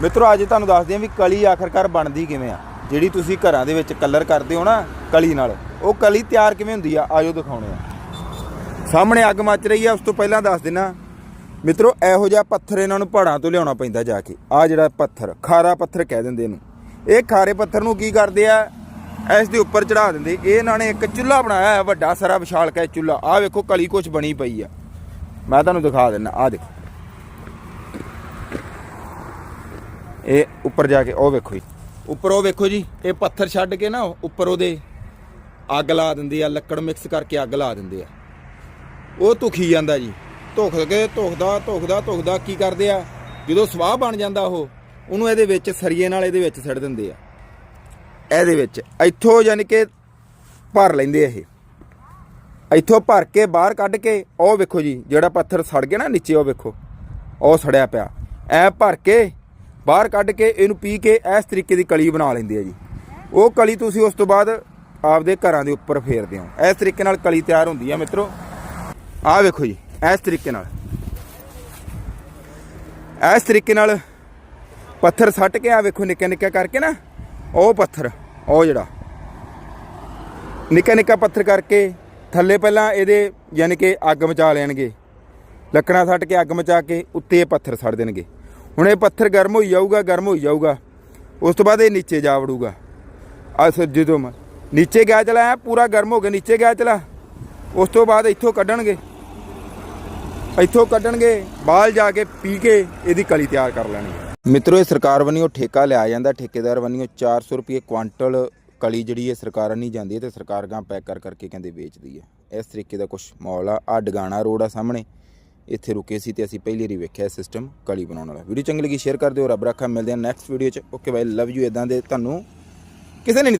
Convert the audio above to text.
ਮਿੱਤਰੋ, ਅੱਜ ਤੁਹਾਨੂੰ ਦੱਸਦੇ ਹਾਂ ਵੀ ਕਲੀ ਆਖਰਕਾਰ ਬਣਦੀ ਕਿਵੇਂ ਆ। ਜਿਹੜੀ ਤੁਸੀਂ ਘਰਾਂ ਦੇ ਵਿੱਚ ਕਲਰ ਕਰਦੇ ਹੋ ਨਾ, ਕਲੀ ਨਾਲ, ਉਹ ਕਲੀ ਤਿਆਰ ਕਿਵੇਂ ਹੁੰਦੀ ਆ, ਆਜੋ ਦਿਖਾਉਣੇ ਆ। ਸਾਹਮਣੇ ਅੱਗ ਮੱਚ ਰਹੀ ਆ, ਉਸ ਤੋਂ ਪਹਿਲਾਂ ਦੱਸ ਦਿਨਾ, ਮਿੱਤਰੋ, ਇਹੋ ਜਿਹਾ ਪੱਥਰ ਇਹਨਾਂ ਨੂੰ ਪਹਾੜਾਂ ਤੋਂ ਲਿਆਉਣਾ ਪੈਂਦਾ ਜਾ ਕੇ। ਆ ਜਿਹੜਾ ਪੱਥਰ, ਖਾਰਾ ਪੱਥਰ ਕਹਿ ਦਿੰਦੇ ਇਹਨੂੰ। ਇਹ ਖਾਰੇ ਪੱਥਰ ਨੂੰ ਕੀ ਕਰਦੇ ਆ, ਇਸ ਦੇ ਉੱਪਰ ਚੜਾ ਦਿੰਦੇ। ਇਹ ਇਹਨਾਂ ਨੇ ਇੱਕ ਚੁੱਲ੍ਹਾ ਬਣਾਇਆ ਹੈ ਵੱਡਾ, ਸਾਰਾ ਵਿਸ਼ਾਲ ਕਾ ਚੁੱਲ੍ਹਾ। ਆ ਵੇਖੋ, ਕਲੀ ਕੁਛ ਬਣੀ ਪਈ ਆ। ਮੈਂ ਤੁਹਾਨੂੰ ਦਿਖਾ ਦਿੰਦਾ ਆ ਦੇਖੋ। ਇਹ ਉੱਪਰ ਜਾ ਕੇ, ਉਹ ਵੇਖੋ ਜੀ। ਉੱਪਰ ਉਹ ਵੇਖੋ ਜੀ, ਇਹ ਪੱਥਰ ਛੱਡ ਕੇ ਨਾ ਉੱਪਰ ਉਹਦੇ ਅੱਗ ਲਾ ਦਿੰਦੇ ਆ, ਲੱਕੜ ਮਿਕਸ ਕਰਕੇ ਅੱਗ ਲਾ ਦਿੰਦੇ ਆ। ਉਹ ਧੁਖੀ ਜਾਂਦਾ ਜੀ। ਧੁਖ ਕੇ ਧੁਖਦਾ ਧੁਖਦਾ ਧੁਖਦਾ ਕੀ ਕਰਦੇ ਆ? ਜਦੋਂ ਸਵਾਹ ਬਣ ਜਾਂਦਾ ਉਹ, ਉਹਨੂੰ ਇਹਦੇ ਵਿੱਚ ਸਰੀਏ ਨਾਲ ਇਹਦੇ ਵਿੱਚ ਸੜ ਦਿੰਦੇ ਆ। ਇਹਦੇ ਵਿੱਚ, ਇੱਥੋਂ ਯਾਨੀ ਕਿ ਭਰ ਲੈਂਦੇ ਆ ਇਹ। ਇੱਥੋਂ ਭਰ ਕੇ ਬਾਹਰ ਕੱਢ ਕੇ, ਉਹ ਵੇਖੋ ਜੀ, ਜਿਹੜਾ ਪੱਥਰ ਸੜ ਗਿਆ ਨਾ ਨੀਚੇ, ਉਹ ਵੇਖੋ। ਉਹ ਸੜਿਆ ਪਿਆ। ਐ ਭਰ ਕੇ ਬਾਹਰ ਕੱਢ ਕੇ ਇਹਨੂੰ ਪੀ ਕੇ ਇਸ ਤਰੀਕੇ ਦੀ ਕਲੀ ਬਣਾ ਲੈਂਦੇ ਆ ਜੀ। ਉਹ ਕਲੀ ਤੁਸੀਂ ਉਸ ਤੋਂ ਬਾਅਦ ਆਪਦੇ ਘਰਾਂ ਦੇ ਉੱਪਰ ਫੇਰਦੇ ਹੋ। ਇਸ ਤਰੀਕੇ ਨਾਲ ਕਲੀ ਤਿਆਰ ਹੁੰਦੀ ਆ ਮਿੱਤਰੋ। ਆਹ ਵੇਖੋ ਜੀ, ਇਸ ਤਰੀਕੇ ਨਾਲ। ਇਸ ਤਰੀਕੇ ਨਾਲ ਪੱਥਰ ਸੱਟ ਕੇ ਆ ਵੇਖੋ ਨਿੱਕਾ ਨਿੱਕਾ ਕਰਕੇ ਨਾ, ਉਹ ਪੱਥਰ, ਉਹ ਜਿਹੜਾ। ਨਿੱਕਾ ਨਿੱਕਾ ਪੱਥਰ ਕਰਕੇ ਥੱਲੇ ਪਹਿਲਾਂ ਇਹਦੇ ਯਾਨੀ ਕਿ ਅੱਗ ਮਚਾ ਲੈਣਗੇ। ਲੱਕੜਾਂ ਸੱਟ ਕੇ ਅੱਗ ਮਚਾ ਕੇ ਉੱਤੇ ਇਹ ਪੱਥਰ ਸੜ ਦੇਣਗੇ। ਹੁਣ ਇਹ ਪੱਥਰ ਗਰਮ ਹੋਈ ਜਾਊਗਾ, ਗਰਮ ਹੋਈ ਜਾਊਗਾ। ਉਸ ਤੋਂ ਬਾਅਦ ਇਹ ਨੀਚੇ ਜਾ ਵੜੂਗਾ। ਆ ਸਰ ਜਦੋਂ ਮੈਂ ਨੀਚੇ ਗਿਆ ਚਲਾ ਪੂਰਾ ਗਰਮ ਹੋ ਗਿਆ, ਨੀਚੇ ਗਿਆ ਚਲਾ। ਉਸ ਤੋਂ ਬਾਅਦ ਇੱਥੋਂ ਕੱਢਣਗੇ। ਇੱਥੋਂ ਕੱਢਣਗੇ ਬਾਲ ਜਾ ਕੇ ਪੀ ਕੇ ਇਹਦੀ ਕਲੀ ਤਿਆਰ ਕਰ ਲੈਣਗੇ ਮਿੱਤਰੋ, ਇਹ ਸਰਕਾਰ ਵੱਲੋਂ ਠੇਕਾ ਲਿਆ ਜਾਂਦਾ। ਠੇਕੇਦਾਰ ਵੱਲੋਂ 400 ਰੁਪਏ ਕੁਆਂਟਲ ਕਲੀ ਜਿਹੜੀ ਹੈ ਸਰਕਾਰਾਂ ਨਹੀਂ ਜਾਂਦੀ ਹੈ ਤੇ ਸਰਕਾਰ ਗਾਂ ਪੈਕ ਕਰ ਕਰਕੇ ਕਹਿੰਦੇ ਵੇਚਦੀ ਹੈ। ਇਸ ਤਰੀਕੇ ਦਾ ਕੁਝ ਮਾਹੌਲ ਆ। ਆ ਡਗਾਣਾ ਰੋਡ ਆ ਸਾਹਮਣੇ। ਇੱਥੇ ਰੁਕੇ ਸੀ ਤੇ ਅਸੀਂ ਪਹਿਲੀ ਵਾਰੀ ਵੇਖਿਆ ਸਿਸਟਮ ਕਲੀ ਬਣਾਉਣ ਵਾਲਾ। ਵੀਡੀਓ ਚੰਗੀ ਲੱਗੀ ਸ਼ੇਅਰ ਕਰ ਦਿਓ, ਰੱਬ ਰੱਖਾ, ਮਿਲਦੇ ਹਾਂ ਨੈਕਸਟ ਵੀਡੀਓ ਚ। ਓਕੇ ਬਾਈ ਲਵ ਯੂ ਇਦਾਂ ਦੇ ਤੁਹਾਨੂੰ ਕਿਸੇ ਨੇ ਨਹੀਂ